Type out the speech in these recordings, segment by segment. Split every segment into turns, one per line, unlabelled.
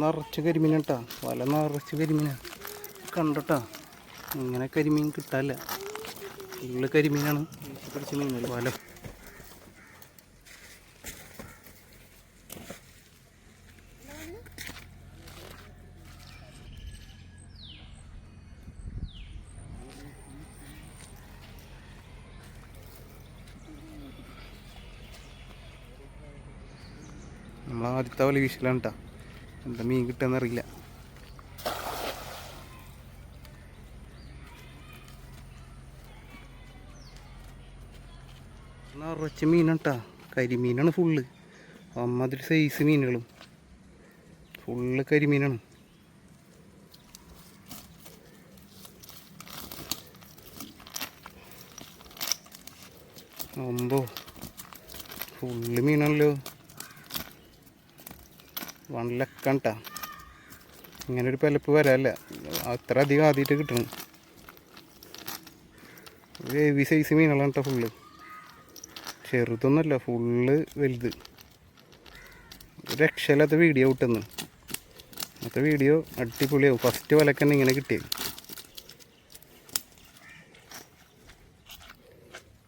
നിറച്ച് കരിമീൻ കേട്ടാ വല നിറച്ച് കരിമീനാ. കണ്ടട്ടാ. ഇങ്ങനെ കരിമീൻ കിട്ടാല്ല. ഉള്ള കരിമീനാണ്. പിടിച്ച മീനല്ല വല. നമ്മളാദ്യത്തെ വല വീശലാണ് കേട്ടാ എന്താ മീൻ കിട്ടുകയെന്ന് അറിയില്ല. നിറച്ച് മീനാട്ടാ. കരിമീനാണ് ഫുള്ള് അമ്മതിരി സൈസ് മീനുകളും. ഫുള്ള് കരിമീനാണ്. ഒമ്പോ ഫുള്ള് മീനാണല്ലോ. വൺ ലക്കാണ് ട്ടാ ഇങ്ങനെ ഒരു പലപ്പ് വരാല്ല അത്ര അധികം ആദ്യമായിട്ട് കിട്ടണം ഹെവി സൈസ് മീനുകളാണ് കേട്ടോ ഫുള്ള് ചെറുതൊന്നുമല്ല ഫുള്ള് വലുത്. രക്ഷയില്ലാത്ത വീഡിയോ കിട്ടുന്നു അന്നത്തെ വീഡിയോ അടിപൊളിയാവും. ഫസ്റ്റ് വലക്ക് തന്നെ ഇങ്ങനെ കിട്ടിയത്.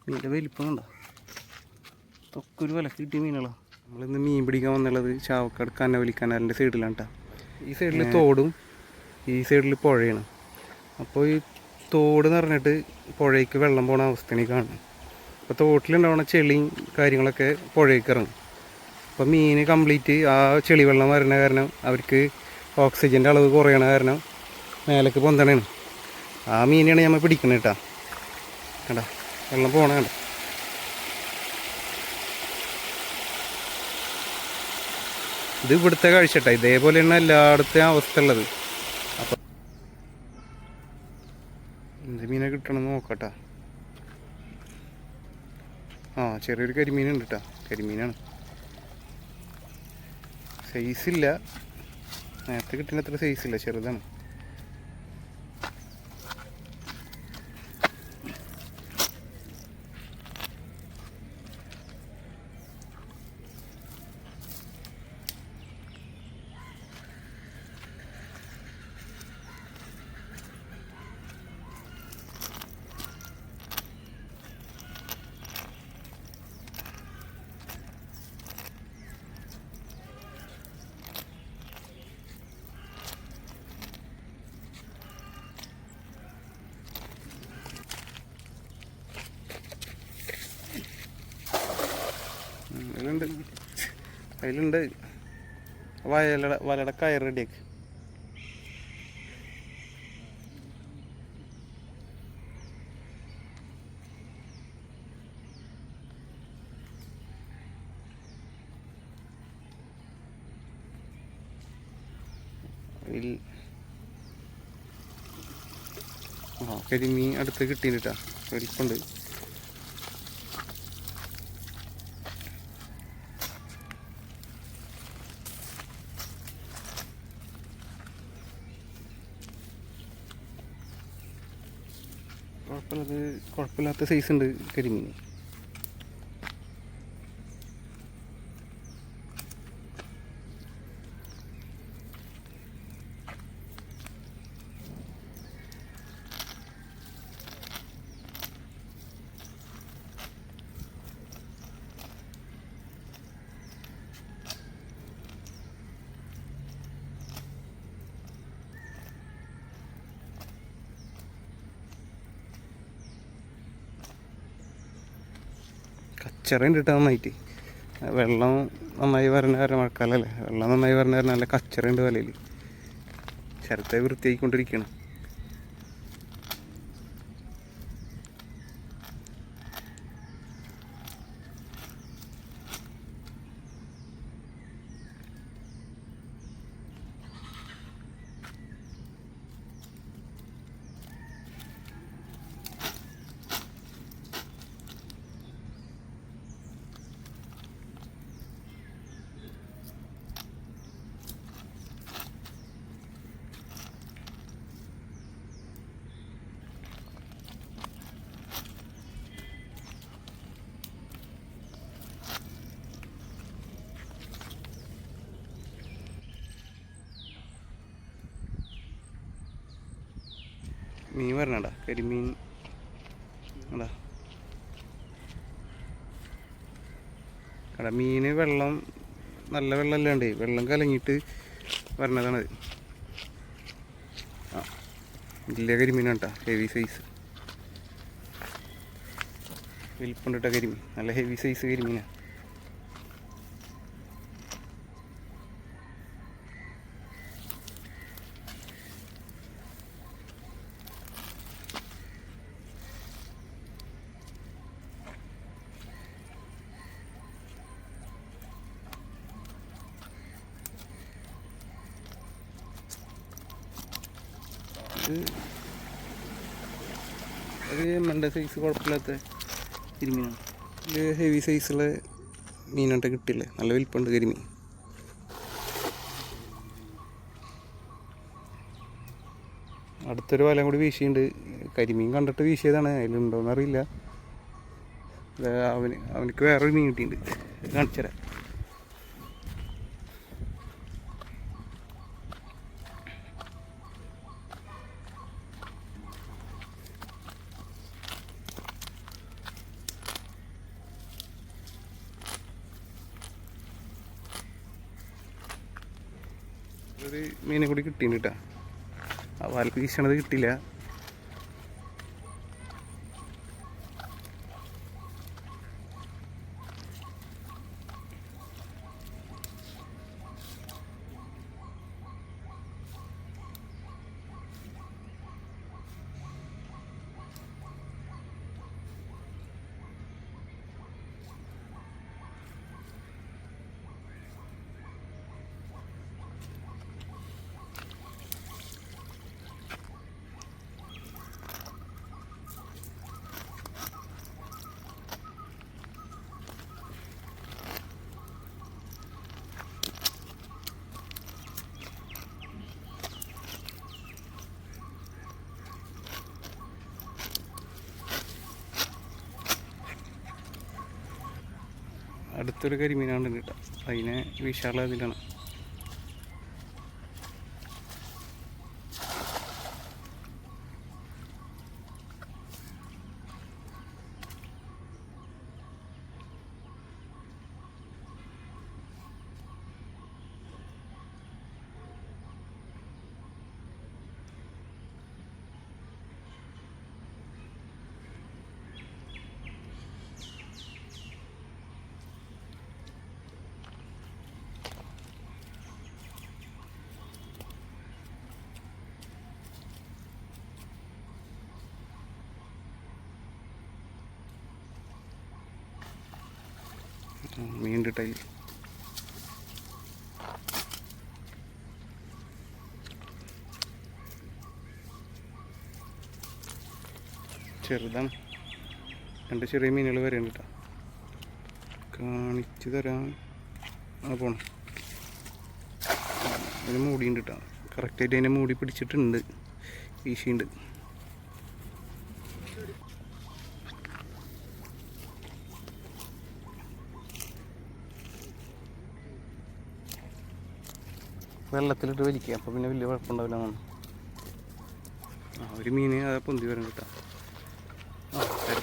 മീന്റെ വലിപ്പം കണ്ടോ? തൊക്കൊരു വിലക്ക് കിട്ടിയ മീനുകളാണ് നമ്മളിന്ന് മീൻ പിടിക്കാൻ വന്നുള്ളത് ചാവക്കാട് കനവലി കനാലിന്റെ സൈഡിലാണ് കേട്ടോ ഈ സൈഡിൽ തോടും ഈ സൈഡിൽ പുഴയാണ്. അപ്പോൾ ഈ തോട് നിറഞ്ഞിട്ട് പുഴയ്ക്ക് വെള്ളം പോണ അവസ്ഥയാണ് ഈ കാണുന്നത് അപ്പോൾ തോട്ടിലുണ്ടാവുന്ന ചെളിയും കാര്യങ്ങളൊക്കെ പുഴയ്ക്ക് ഇറങ്ങും. അപ്പോൾ മീൻ കംപ്ലീറ്റ് ആ ചെളി വെള്ളം വരുന്ന കാരണം അവർക്ക് ഓക്സിജന്റെ അളവ് കുറയണ കാരണം മേലേക്ക് പൊന്തണേണ്. ആ മീനാണ് നമ്മൾ പിടിക്കുന്നത് കേട്ടോ കേട്ടോ വെള്ളം പോണ കണ്ട? ഇത് ഇവിടുത്തെ കാഴ്ചട്ടാ ഇതേപോലെയാണ് എല്ലായിടത്തും അവസ്ഥ ഉള്ളത്. അപ്പം എന്ത് മീനെ കിട്ടണമെന്ന് നോക്കട്ടാ. ആ ചെറിയൊരു കരിമീനുണ്ട് കേട്ടോ കരിമീനാണ് സൈസില്ല നേരത്തെ കിട്ടുന്ന അത്ര സൈസില്ല ചെറുതാണ് ഉം, അതിലുണ്ട് അതിലുണ്ട് വയല വലയുടെ കയർ റെഡിയാക്ക് കരിമീൻ അടുത്ത് കിട്ടിയിട്ടാ വലിപ്പുണ്ട് കുഴപ്പമില്ലാത്ത കുഴപ്പമില്ലാത്ത സൈസ് ഉണ്ട് കരിമീൻ. കച്ചറ കിട്ടാൻ കേട്ടോ നന്നായിട്ട്. വെള്ളം നന്നായി വരണ കാരണം മഴക്കാലല്ലേ? വെള്ളം നന്നായി വരണ കാരണം നല്ല കച്ചറുണ്ട് വലയിൽ ശരത്തെ വൃത്തിയായിക്കൊണ്ടിരിക്കുകയാണ് മീൻ വരണടാ കരിമീൻ. അതാ കട മീന് വെള്ളം നല്ല വെള്ളം വെള്ളം കലങ്ങിയിട്ട് വരണതാണത് ആ വലിയ കരിമീനാണ് കേട്ടോ ഹെവി സൈസ് വലിപ്പുണ്ടിട്ട കരിമീൻ നല്ല ഹെവി സൈസ് കരിമീനാണ് ഇത് അത് മണ്ട സൈസ് കുഴപ്പമില്ലാത്ത കരിമീനാണ്. ഇത് ഹെവി സൈസുള്ള മീനായിട്ട് കിട്ടില്ലേ നല്ല വലിപ്പമുണ്ട് കരിമീൻ. അടുത്തൊരു വലം കൂടി വീശിയുണ്ട്. കരിമീൻ കണ്ടിട്ട് വീശിയതാണ്. അതിലുണ്ടോയെന്ന് അറിയില്ല ഇത് അവന് അവനക്ക് വേറൊരു മീൻ കിട്ടിയിട്ടുണ്ട് കാണിച്ചു ഒരു മീനെ കൂടി കിട്ടീന് കേട്ടോ. ആ വല വീശണത് കിട്ടില്ല അടുത്തൊരു കരിമീനാണ് കേട്ടോ അതിനെ വിശാല ഇതിലാണ് മീൻ ടൈൽ ചെറുതാണ്. രണ്ട് ചെറിയ മീനുകൾ വരുന്നുണ്ട് കേട്ടോ കാണിച്ചു തരാം. ആ പോണം. അതിന് മൂടിയുണ്ട് കേട്ടോ കറക്റ്റായിട്ട് അതിനെ മൂടി പിടിച്ചിട്ടുണ്ട്. വീശിയുണ്ട് വെള്ളത്തിലിട്ട് വലിക്കുക. അപ്പോൾ പിന്നെ വലിയ കുഴപ്പമുണ്ടാവില്ല ആ ഒരു മീൻ അത് പൊന്തി വരും കേട്ടോ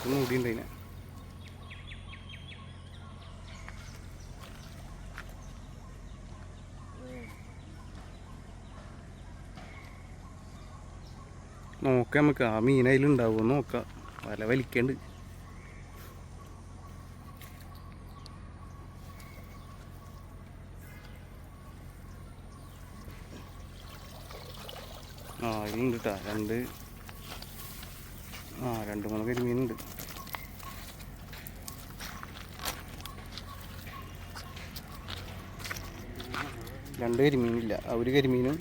തിരക്ക് മൂടിയുണ്ട് അതിനെ നോക്കാം നമുക്ക്. ആ മീൻ അതിലുണ്ടാവുമോ നോക്കാം. വല വലിക്കണ്ട്. ആ അതിലുണ്ട് കേട്ടോ രണ്ട്. ആ രണ്ട് മൂന്ന് കരിമീനുണ്ട്. രണ്ട് കരിമീനില്ല. ഒരു കരിമീനും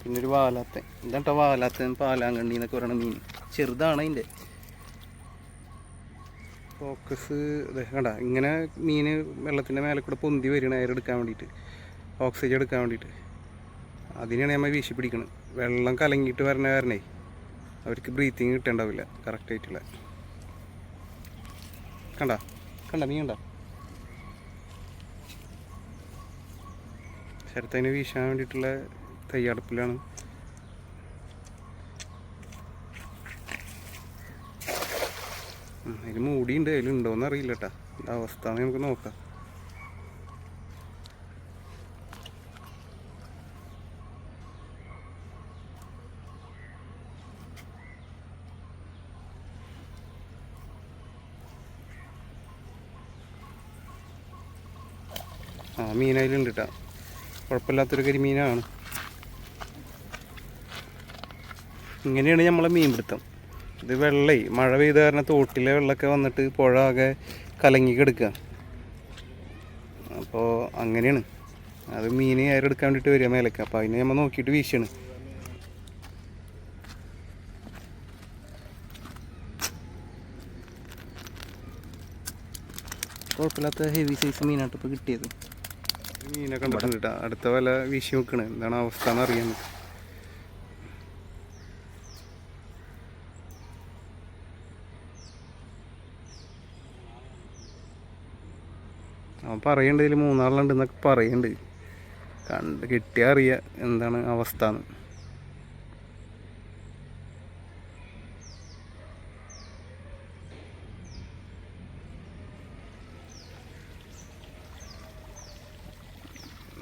പിന്നെ ഒരു വാലാത്തൻ എന്താ വാലാത്തൻ പാലാങ്കണ്ണി എന്നൊക്കെ പറയുന്ന മീൻ. ചെറുതാണ് അതിന്റെ. ഫോക്കസ് കണ്ട ഇങ്ങനെ മീൻ വെള്ളത്തിന്റെ മേലെ കൂടെ പൊന്തി വരികയാണ് എയർ എടുക്കാൻ വേണ്ടിയിട്ട്. ഓക്സിജൻ എടുക്കാൻ വേണ്ടിയിട്ട്. അതിനാണ് നമ്മൾ വീശി പിടിക്കുന്നത് വെള്ളം കലങ്ങിയിട്ട് വരണ കാരണേ അവർക്ക് ബ്രീത്തിങ് കിട്ടേണ്ടാവില്ല. കറക്റ്റായിട്ടുള്ള കണ്ട? കണ്ട മീൻ കണ്ട? ശരത്തതിനെ വീശാൻ വേണ്ടിയിട്ടുള്ള തയ്യാറെടുപ്പിലാണ്. അതിൽ മൂടിയുണ്ട് അതിലുണ്ടോയെന്ന് അറിയില്ല കേട്ടാ എന്താ അവസ്ഥ നമുക്ക് നോക്കാം. ആ മീൻ അതിലുണ്ട് കേട്ടാ കുഴപ്പമില്ലാത്തൊരു കരിമീനാണ്. ഇങ്ങനെയാണ് നമ്മളെ മീൻപിടുത്തം. ഇത് വെള്ളേ മഴ പെയ്ത കാരണം തോട്ടിലെ വെള്ളമൊക്കെ വന്നിട്ട് പുഴ ആകെ കലങ്ങി കിടക്കുക അപ്പോൾ അങ്ങനെയാണ്. അത് മീൻ ഏറെടുക്കാൻ വേണ്ടിയിട്ട് വരിക മേലേക്ക്. അപ്പോൾ അതിനെ നമ്മൾ നോക്കിയിട്ട് വീശാണ്. കുഴപ്പമില്ലാത്ത ഹെവി സൈസ് മീനായിട്ട് ഇപ്പോൾ കിട്ടിയത്. മീനെ കണ്ടിട്ടുണ്ട് അടുത്ത വല വീശി നോക്കണ്. എന്താണ് അവസ്ഥ എന്ന് അറിയാൻ അവൻ പറയണ്ട് മൂന്നാളുണ്ട് എന്നൊക്കെ പറയുന്നുണ്ട് കണ്ട് കിട്ടിയാൽ അറിയാം എന്താണ് അവസ്ഥ എന്ന്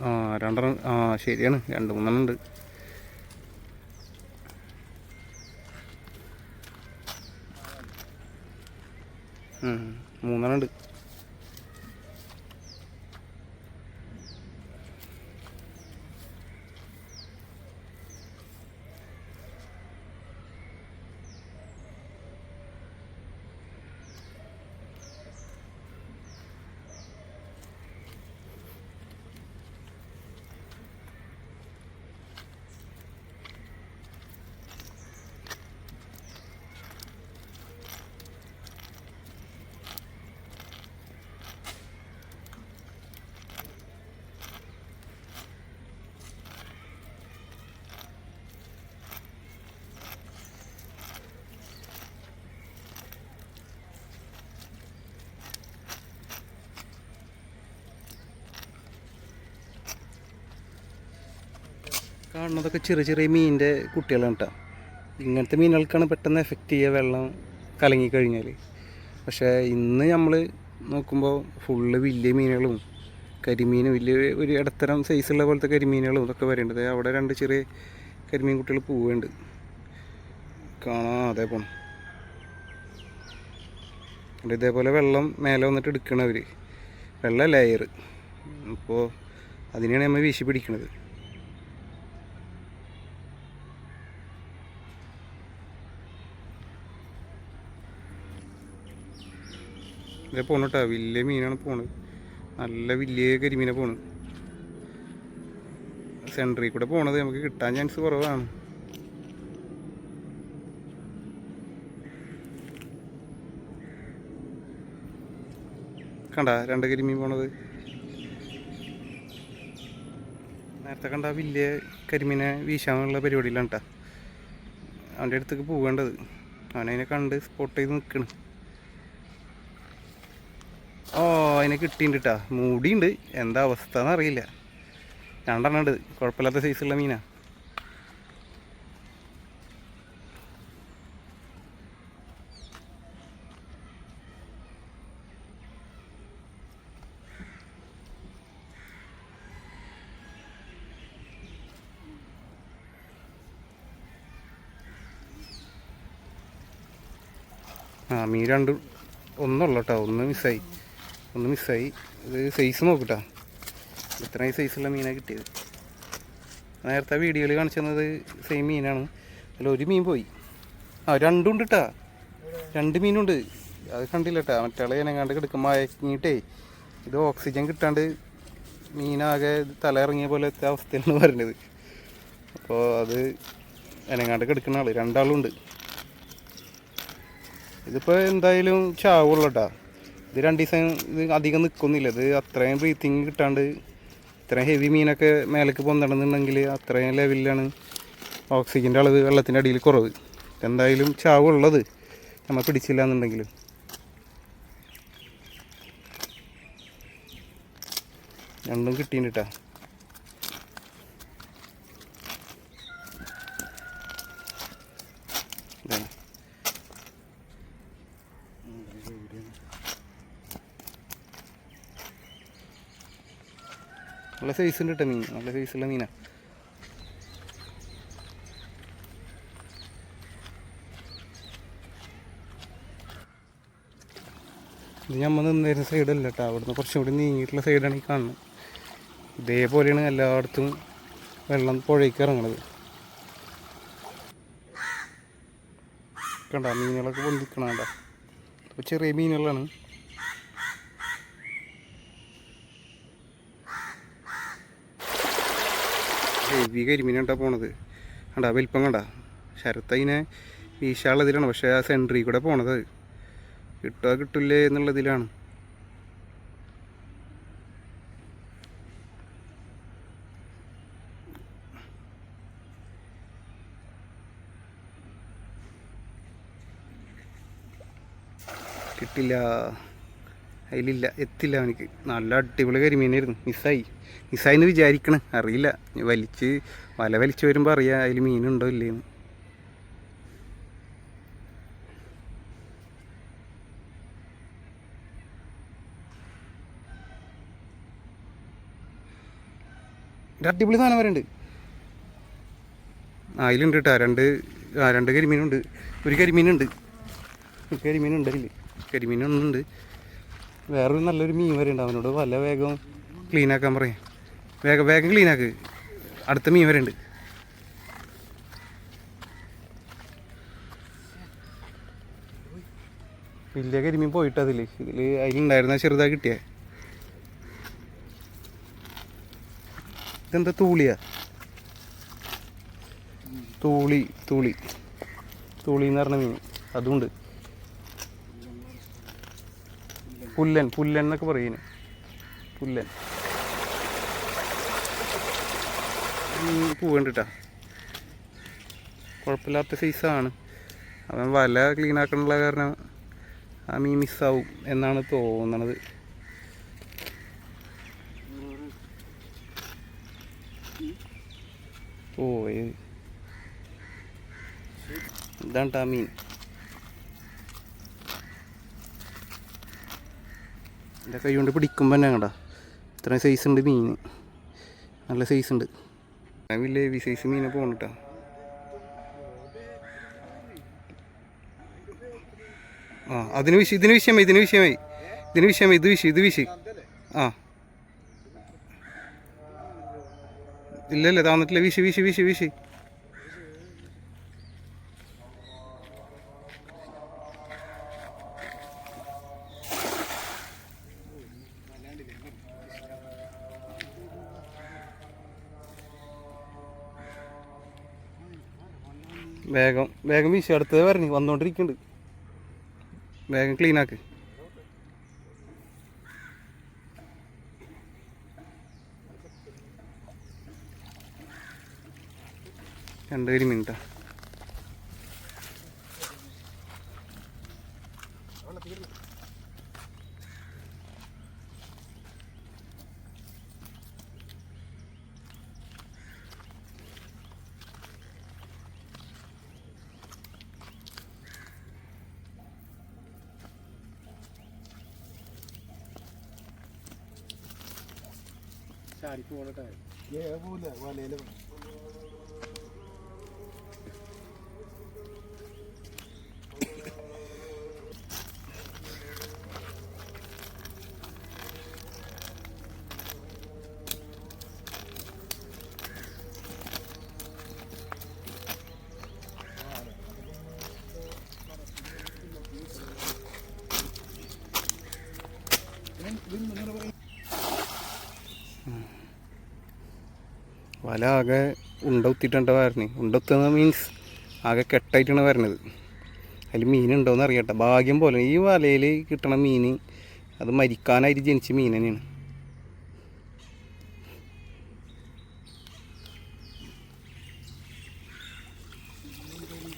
ആ രണ്ടെണ്ണം ആ ശരിയാണ്. രണ്ട് മൂന്നെണ്ണം ഉണ്ട് മൂന്നെണ്ണം ഉണ്ട് കാണുന്നതൊക്കെ ചെറിയ ചെറിയ മീനിന്റെ കുട്ടികളാണ് കേട്ടോ. ഇങ്ങനത്തെ മീനുകൾക്കാണ് പെട്ടെന്ന് എഫക്റ്റ് ചെയ്യുക വെള്ളം കലങ്ങിക്കഴിഞ്ഞാൽ പക്ഷേ ഇന്ന് നമ്മൾ നോക്കുമ്പോൾ ഫുള്ള് വലിയ മീനുകളും കരിമീനും വലിയ ഒരു ഇടത്തരം സൈസുള്ള പോലത്തെ കരിമീനുകളും ഇതൊക്കെ വരേണ്ടത്. അവിടെ രണ്ട് ചെറിയ കരിമീൻ കുട്ടികൾ പോവുന്നുണ്ട് കാണാതെ പോണം. ഇതേപോലെ വെള്ളം മേലെ വന്നിട്ട് എടുക്കണവർ വെള്ളം ലെയർ അപ്പോൾ അതിനെയാണ് നമ്മൾ വീശി പിടിക്കണത്. ഇതേ പോണ കേട്ടോ വലിയ മീനാണ് പോണത് നല്ല വലിയ കരിമീനെ പോണ്. സെൻട്രിൽ കൂടെ പോണത് നമുക്ക് കിട്ടാൻ ചാൻസ് കുറവാണ്. കണ്ട രണ്ട് കരിമീൻ പോണത്. നേരത്തെ കണ്ട വലിയ കരിമീനെ വീശാനുള്ള പരിപാടിയിലാണ് കേട്ടോ അവന്റെ അടുത്തേക്ക് പോവേണ്ടത്. അവനതിനെ കണ്ട് സ്പോട്ട് ചെയ്ത് നിൽക്കണ് ഓ അതിനെ കിട്ടിയിട്ടുണ്ട് കേട്ടാ മൂടിയുണ്ട്. എന്താ അവസ്ഥ എന്നറിയില്ല രണ്ടെണ്ണം ഉണ്ട് കുഴപ്പമില്ലാത്ത സൈസുള്ള മീനാ. ആ മീൻ രണ്ട് ഒന്നുള്ളൂ കേട്ടോ ഒന്ന് മിസ്സായി ഒന്ന് മിസ്സായി. ഇത് സൈസ് നോക്കട്ടാ. ഇത്രയും സൈസുള്ള മീനാണ് കിട്ടിയത്. നേരത്തെ വീഡിയോയിൽ കാണിച്ചു തന്നത് സെയിം മീനാണ്. അതിൽ ഒരു മീൻ പോയി. ആ രണ്ടുണ്ട് കേട്ടാ രണ്ട് മീനുണ്ട്. അത് കണ്ടില്ല കേട്ടാ മറ്റാളെ ഞാനെങ്ങാണ്ട് കിടക്കും മയങ്ങിയിട്ടേ ഇത് ഓക്സിജൻ കിട്ടാണ്ട് മീനാകെ തല ഇറങ്ങിയ പോലത്തെ അവസ്ഥയിലാണ് പറഞ്ഞത് അപ്പോൾ അത് എനങ്ങാണ്ട് കിടക്കുന്ന ആൾ രണ്ടാളുണ്ട്. ഇതിപ്പോൾ എന്തായാലും ചാവുള്ളൂ ഇത് രണ്ട് ദിവസം ഇത് അധികം നിൽക്കുന്നില്ല ഇത് അത്രയും ബ്രീത്തിങ് കിട്ടാണ്ട് ഇത്രയും ഹെവി മീനൊക്കെ മേലേക്ക് പൊന്തണമെന്നുണ്ടെങ്കിൽ അത്രയും ലെവലിലാണ് ഓക്സിജന്റെ അളവ് വെള്ളത്തിന്റെ അടിയിൽ കുറവ്. എന്തായാലും ചാവുള്ളത് നമ്മൾ പിടിച്ചില്ല എന്നുണ്ടെങ്കിലും രണ്ടും കിട്ടിയിട്ടാ ഇതാണ് നല്ല സൈസ് ഉണ്ട് കേട്ടോ മീൻ. നല്ല സൈസുള്ള മീനാ. ഇത് നമ്മൾ നിന്നിരുന്ന സൈഡല്ല കേട്ടോ അവിടുന്ന് കുറച്ചും കൂടി നീങ്ങിയിട്ടുള്ള സൈഡാണ് ഈ കാണുന്നത്. ഇതേപോലെയാണ് എല്ലായിടത്തും വെള്ളം പുഴയ്ക്ക് ഇറങ്ങണത്. കണ്ട മീനുകളൊക്കെ പൊന്തിക്കണ കണ്ട? ചെറിയ മീനുകളാണ്. ഹെവി കരിമീനാണ്ടാ പോണത്. കണ്ടാ വലിപ്പം കണ്ട. ശരത്ത് അതിനെ വീശാനുള്ളതിലാണ് പക്ഷേ ആ സെൻട്രി കൂടെ പോണത്. കിട്ടുക കിട്ടില്ലേ എന്നുള്ളതിലാണ്. കിട്ടില്ല. അതിലില്ല എത്തില്ല എനിക്ക് നല്ല അടിപൊളി കരിമീനായിരുന്നു. മിസ്സായി. മിസ്സായി എന്ന് വിചാരിക്കണം. അറിയില്ല. വലിച്ച് വല വലിച്ച് വരുമ്പോൾ അറിയാം അതിൽ മീനുണ്ടോ ഇല്ലേന്ന്. അടിപൊളി സാധനം വരെ അതിലുണ്ട് കേട്ടോ രണ്ട് ആ രണ്ട് കരിമീനുണ്ട്. ഒരു കരിമീനുണ്ട്. കരിമീനുണ്ട് അതിൽ കരിമീനൊന്നുണ്ട് വേറൊരു നല്ലൊരു മീൻ വരെ ഉണ്ട്. അവനോട് വല്ല വേഗം ക്ലീൻ ആക്കാൻ പറയാം. വേഗം വേഗം ക്ലീൻ ആക്ക്. അടുത്ത മീൻ വരെ ഉണ്ട്. വലിയ കരിമീൻ പോയിട്ട് അതിൽ ഇതിൽ അതിലുണ്ടായിരുന്ന ചെറുതാ കിട്ടിയേ. ഇതെന്താ തൂളിയാ? തൂളി തൂളി. തൂളി എന്ന് പറഞ്ഞ മീൻ. അതുണ്ട് പുല്ലൻ പുല്ലൻ എന്നൊക്കെ പറയുന്നത് പുല്ലൻ. പൂവണ്ടിട്ടാ കുഴപ്പമില്ലാത്ത സൈസാണ് അവൻ വല ക്ലീൻ ആക്കണുള്ള കാരണം ആ മീൻ മിസ്സാവും എന്നാണ് തോന്നണത്. ഓ ഇതാണ് മീൻ. എന്റെ കൈ കൊണ്ട് പിടിക്കുമ്പോൾ തന്നെ കണ്ട? ഇത്രയും സൈസ് ഉണ്ട് മീൻ. നല്ല സൈസ് ഉണ്ട്. വലിയ ഹെവി സൈസ് മീനെ പോകണിട്ടാ ആ അതിന് വിഷയം ഇതിന് വിഷയമായി ഇതിന് വിഷയമായി ഇതിന് വിഷയമായി ഇത് വിഷയം ഇത് വിഷയം ആ. ഇല്ല ഇല്ല താന്നിട്ടില്ല. വിഷി വിഷി വിഷി വിഷി വേഗം വേഗം വീശി അടുത്തത് വരണി വന്നുകൊണ്ടിരിക്കുന്നുണ്ട് വേഗം ക്ലീൻ ആക്ക്. രണ്ട് ഒരു മിനിറ്റാ വല ആകെ ഉണ്ട കുത്തിയിട്ടുണ്ട് വരണേ ഉണ്ട കുത്തുന്ന മീൻസ് ആകെ കെട്ടായിട്ടാണ് വരണത് അതിൽ മീനുണ്ടോയെന്ന് അറിയട്ടെ. ഭാഗ്യം പോലെ. ഈ വലയിൽ കിട്ടണ മീൻ അത് മരിക്കാനായിട്ട് ജനിച്ച മീൻ തന്നെയാണ്.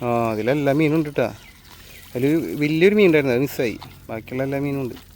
ആ അതിലെല്ലാ മീനും ഉണ്ട് കേട്ടോ അതിൽ വലിയൊരു മീൻ ഉണ്ടായിരുന്നു. അത് മിസ്സായി ബാക്കിയുള്ള എല്ലാ മീനും ഉണ്ട്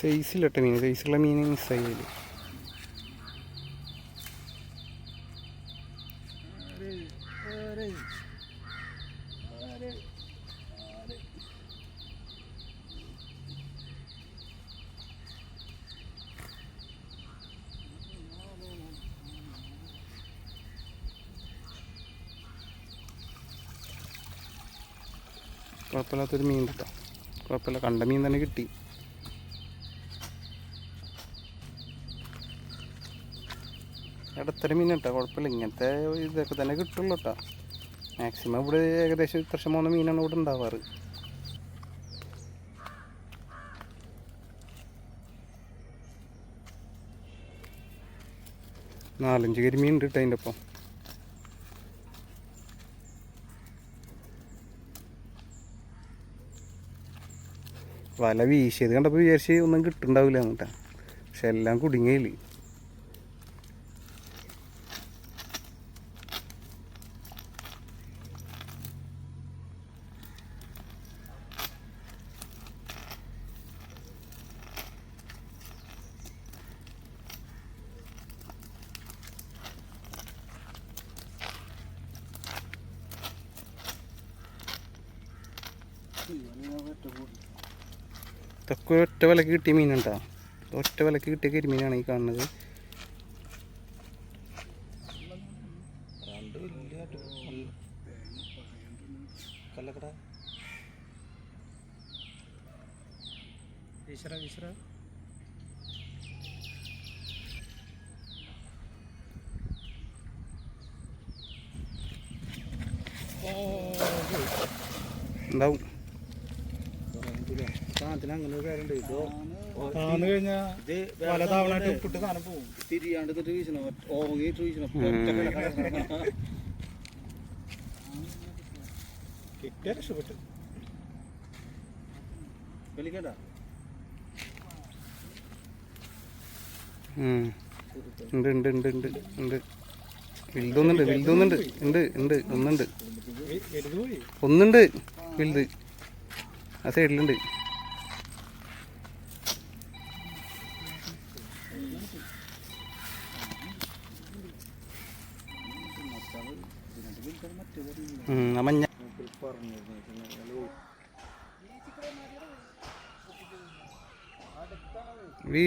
സൈസില്ലട്ടെ മീൻ സൈസുള്ള മീൻ മിസ്സായി കുഴപ്പമില്ലാത്തൊരു മീൻ കിട്ടാം. കുഴപ്പമില്ല. കണ്ട മീൻ തന്നെ കിട്ടി. ഇടത്തരം മീൻ കേട്ടോ കുഴപ്പമില്ല. ഇങ്ങനത്തെ ഇതൊക്കെ തന്നെ കിട്ടുള്ളൂ കേട്ടോ മാക്സിമം ഇവിടെ ഏകദേശം ഇത്ര മൂന്ന് മീനാണ് ഇവിടെ ഉണ്ടാവാറ്. നാലഞ്ച് കരിമീൻ ഉണ്ട് കേട്ടോ അതിന്റെ ഒപ്പം. വല വീശിയത് കണ്ടപ്പോൾ വിചാരിച്ച് ഒന്നും കിട്ടുന്നുണ്ടാവില്ല എന്നിട്ടാ. പക്ഷെ എല്ലാം കുടുങ്ങിയില്ല ഇതൊക്കെ ഒറ്റ വിലക്ക് കിട്ടിയ മീനുണ്ടാ? ഒറ്റ വിലക്ക് കിട്ടിയ കരിമീനാണ് ഈ കാണുന്നത് ഉണ്ടാവും
അങ്ങനെ ഒരു കാര്യമുണ്ട് ഇതോ
താന്ന് കഴിഞ്ഞാ ഉപ്പിട്ട് സാധനം പോവും
തിരിയാണ്ട് എന്നിട്ട് വീശണം. ഓങ്ങിയിട്ട് വീശണം.
ഉം.
കിട്ടിയ രക്ഷപ്പെട്ടു
വലിക്കണ്ട
ഉം. ഉണ്ട് ഉണ്ട് ഉണ്ട് ഉണ്ട് ഉണ്ട്. വലുതൊന്നുണ്ട് വലുതൊന്നുണ്ട്. ഉണ്ട് ഉണ്ട് ഒന്നുണ്ട്.
വലുത്.
ആ സൈഡിലുണ്ട്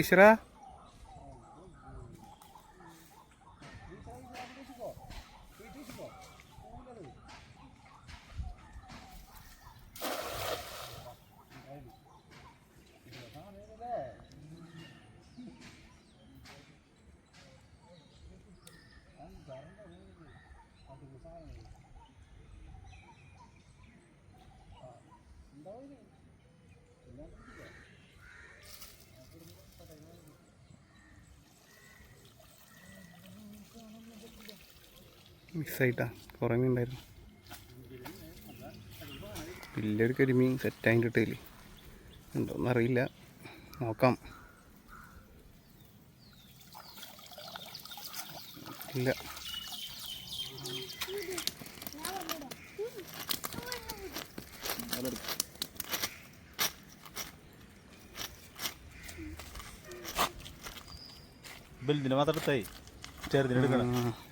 싫어? Thank you. മിക്സായിട്ടാ. കുറേ മീൻ ഉണ്ടായിരുന്നു. വലിയൊരു കരിമീൻ സെറ്റായി കിട്ടിയില്ല ഉണ്ടോയെന്ന് അറിയില്ല നോക്കാം. ഇല്ല.
വലുതിനെ മാത്രം എടുത്തായി. ചെറുതിനെ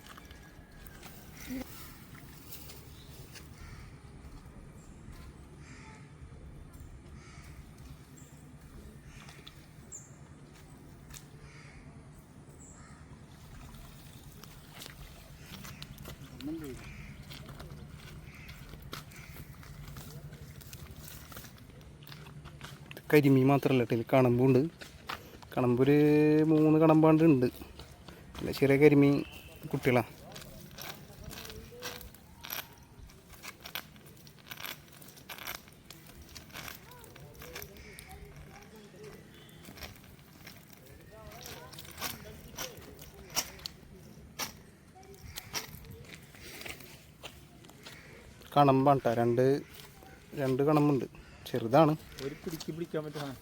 കരിമീൻ മാത്രമല്ല കേട്ടോ ഇതിൽ കണമ്പുണ്ട്. കണമ്പൊരു മൂന്ന് കണമ്പാണ്ട് ഉണ്ട്. പിന്നെ ചെറിയ കരിമീൻ കുട്ടികളാണ് കണമ്പാണ് കേട്ടോ രണ്ട് രണ്ട് കണമ്പുണ്ട്. ചെറുതാണ്.
ഒരു പിടിക്ക് പിടിക്കാൻ പറ്റുന്ന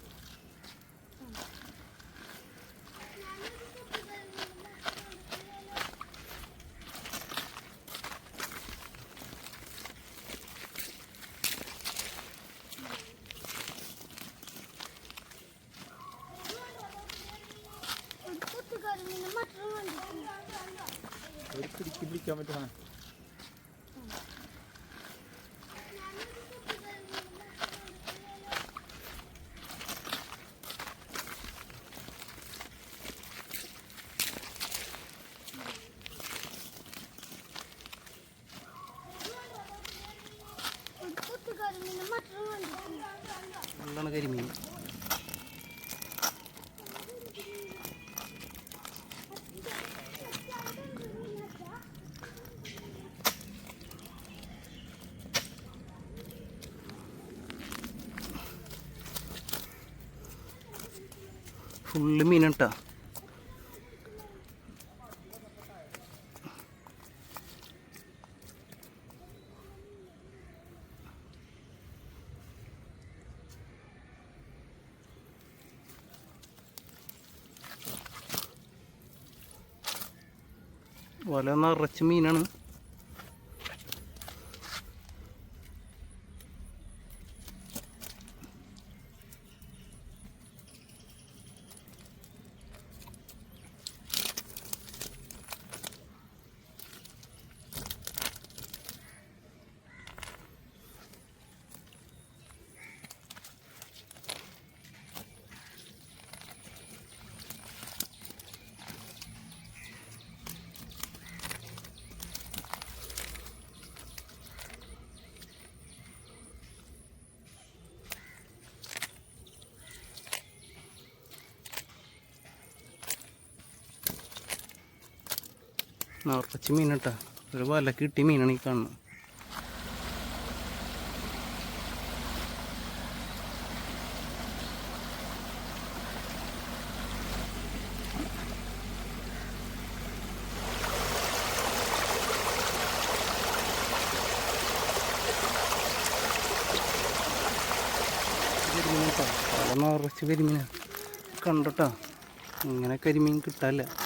പിടിക്കാൻ പറ്റുന്ന
ഫുള്ള് മീനട്ടാ വല നിറച്ച് മീനാണ്. നിറച്ച് മീനട്ടാ. ഒരു വല കിട്ടിയ മീനാണ് ഈ കാണുന്നത് കരിമീനട്ടാ പല നിറച്ച് കരിമീനാ. കണ്ടട്ടാ. ഇങ്ങനെ കരിമീൻ കിട്ടാല്ല.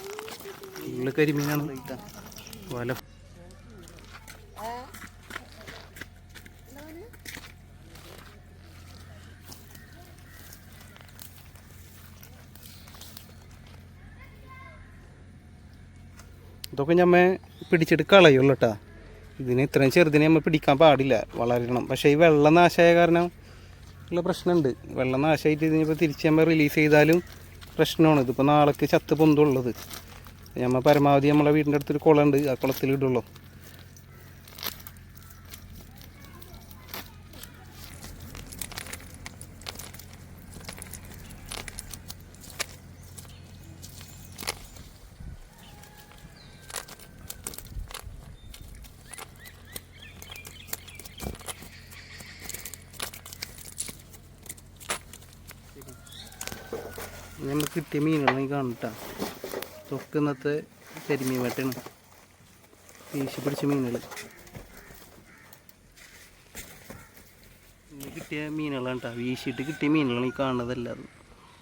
ഫുള്ള് കരിമീനാണ്. വല. ഇതൊക്കെ ഞമ്മ പിടിച്ചെടുക്കളയുള്ളൂ കേട്ടാ ഇതിന് ഇത്രയും ചെറുതിനെ നമ്മൾ പിടിക്കാൻ പാടില്ല വളരണം. പക്ഷേ ഈ വെള്ളം നാശമായ കാരണം ഉള്ള പ്രശ്നമുണ്ട് വെള്ളം നാശമായിട്ട് ഇതിനിപ്പോൾ തിരിച്ച് നമ്മൾ റിലീസ് ചെയ്താലും പ്രശ്നമാണ്. ഇതിപ്പോൾ നാളേക്ക് ചത്ത് പൊന്തുള്ളത്. നമ്മൾ പരമാവധി നമ്മളെ വീടിന്റെ അടുത്തൊരു കുളമുണ്ട് ആ കുളത്തിൽ ഇടുള്ളൂ. നമ്മൾ കിട്ടിയ നീ കാണട്ടാ. തൊക്ക് ഇന്നത്തെ കരിമീൻ വേട്ടയാണ് വീശി പിടിച്ച മീനുകൾ കിട്ടിയ മീനുകളാണ് കേട്ടോ വീശിയിട്ട് കിട്ടിയ മീനുകളാണ് ഈ കാണുന്നതല്ലാതെ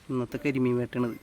ഇന്നത്തെ കരിമീൻ വേട്ടണത്